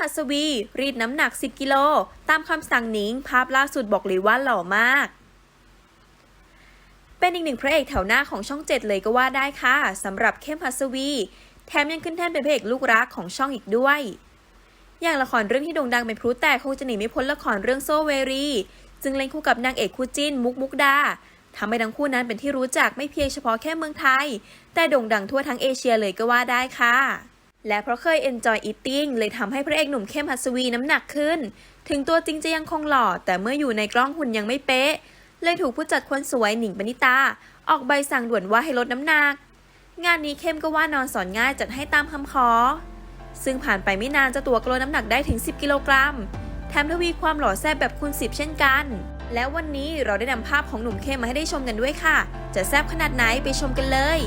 หัสวี รีดน้ำหนัก 10 กิโล ตามคำสั่งหนิง ภาพล่าสุดบอกเลยว่าหล่อมาก เป็นอีกหนึ่งพระเอกแถวหน้าของช่องเจ็ดเลยก็ว่าได้ค่ะสำหรับเข้มหัสวี แถมยังขึ้นแท่นเป็นพระเอกลูกรักของช่องอีกด้วย อย่างละครเรื่องที่โด่งดังเป็นพลุแต่คงจะหนีไม่พ้นละครเรื่องโซเวรีซึ่งเล่นคู่กับนางเอกคู่จิ้นมุกมุกดาทำให้ทั้งคู่นั้นเป็นที่รู้จักไม่เพียงเฉพาะแค่เมืองไทย แต่โด่งดังทั่วทั้งเอเชียเลยก็ว่าได้ค่ะ และเพราะเคย enjoy eating เลยทำให้พระเอกหนุ่มเข้มหัสวีน้ำหนักขึ้น ถึงตัวจริงจะยังคงหล่อ แต่เมื่ออยู่ในกล้องหุ่นยังไม่เป๊ะ เลยถูกผู้จัดคนสวยหนิงปณิตา ออกใบสั่งด่วนว่าให้ลดน้ำหนัก งานนี้เข้มก็ว่านอนสอนง่ายจัดให้ตามคำขอ ซึ่งผ่านไปไม่นานจ้าตัวกลดน้ำหนักได้ถึง 10 กิโลกรัม แถมทวีความหล่อแซ่บแบบคูณ10 เช่นกัน แล้ววันนี้เราได้นำภาพของหนุ่มเข้มมาให้ได้ชมกันด้วยค่ะ จะแซ่บขนาดไหนไปชมกันเลย